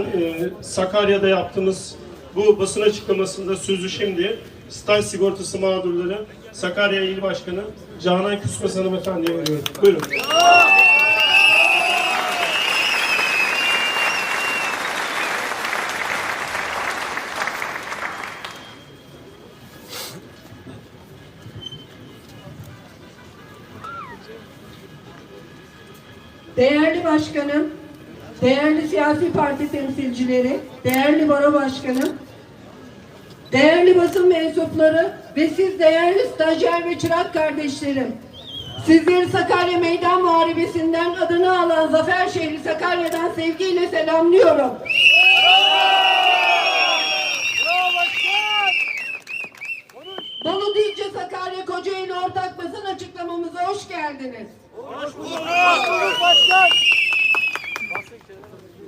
e, Sakarya'da yaptığımız bu basın açıklamasında sözü şimdi staj sigortası mağdurları Sakarya İl Başkanı Canan Küsmez Hanımefendi'ye veriyorum. Buyurun. Değerli başkanım, değerli siyasi parti temsilcileri, değerli baro başkanım, değerli basın mensupları ve siz değerli stajyer ve çırak kardeşlerim. Sizleri Sakarya Meydan Muharebesi'nden adını alan Zafer Şehri Sakarya'dan sevgiyle selamlıyorum. Bolu Dilce Sakarya Kocaeli ortak basın açıklamamıza hoş geldiniz.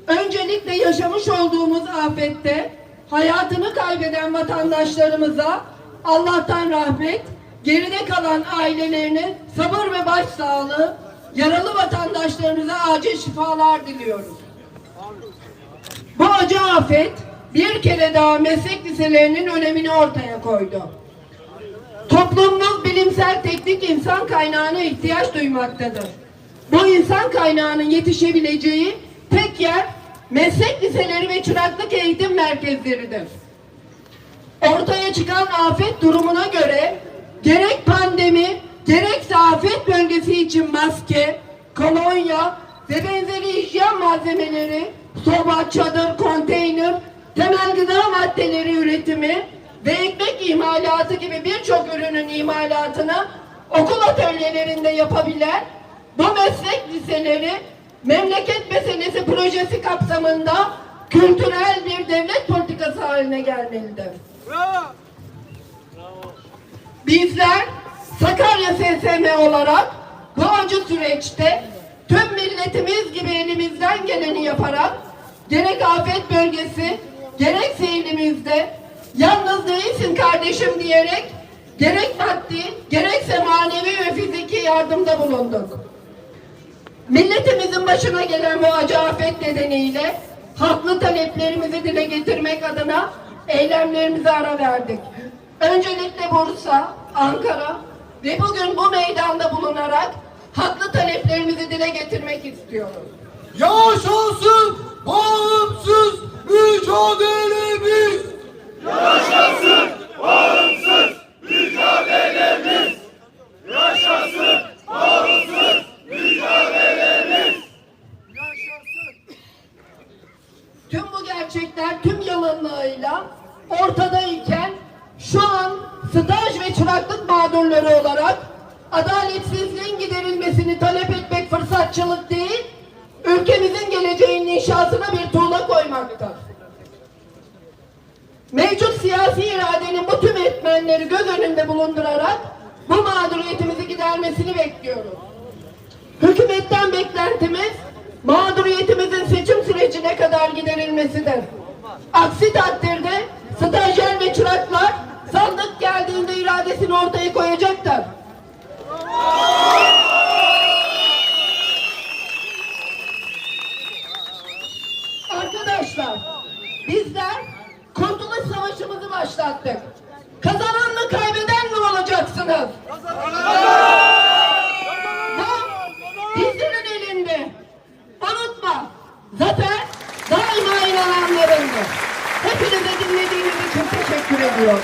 Öncelikle yaşamış olduğumuz afette hayatını kaybeden vatandaşlarımıza Allah'tan rahmet, geride kalan ailelerine sabır ve başsağlığı, yaralı vatandaşlarımıza acil şifalar diliyoruz. Bu acı afet bir kere daha meslek liselerinin önemini ortaya koydu. Toplumumuz bilimsel teknik insan kaynağına ihtiyaç duymaktadır. Bu insan kaynağının yetişebileceği tek yer meslek liseleri ve çıraklık eğitim merkezleridir. Ortaya çıkan afet durumuna göre gerek pandemi gerekse afet bölgesi için maske, kolonya ve benzeri hijyen malzemeleri, soba, çadır, konteyner, temel gıda maddeleri üretimi ve ekmek imalatı gibi birçok ürünün imalatını okul atölyelerinde yapabilen bu meslek liseleri memleket meselesi projesi kapsamında kültürel bir devlet politikası haline gelmelidir. Bizler Sakarya SSM olarak bu acı süreçte tüm milletimiz gibi elimizden geleni yaparak gerek afet bölgesi gerekse ilimizde yalnız değilsin kardeşim diyerek gerek maddi gerekse manevi ve fiziki yardımda bulunduk. Milletimizin başına gelen bu acı afet nedeniyle haklı taleplerimizi dile getirmek adına eylemlerimize ara verdik. Öncelikle Bursa, Ankara ve bugün bu meydanda bulunarak haklı taleplerimizi dile getirmek istiyoruz. Yaşasın bağımsız mücadelemiz. Tüm bu gerçekler tüm yalanlığıyla ortadayken şu an staj ve çıraklık mağdurları olarak adaletsizliğin giderilmesini talep etmek fırsatçılık değil, ülkemizin geleceğinin inşasına bir tuğla koymaktır. Mevcut siyasi iradenin bu tüm etmenleri göz önünde bulundurarak bu mağduriyetimizi gidermesini bekliyoruz. Hükümetten beklentimiz mağduriyetimizin giderilmesidir. Aksi takdirde stajyer ve çıraklar sandık geldiğinde iradesini ortaya koyacaktır. Arkadaşlar bizler Kurtuluş Savaşımızı başlattık. Kazanan Hepinize dinlediğiniz için teşekkür ediyorum.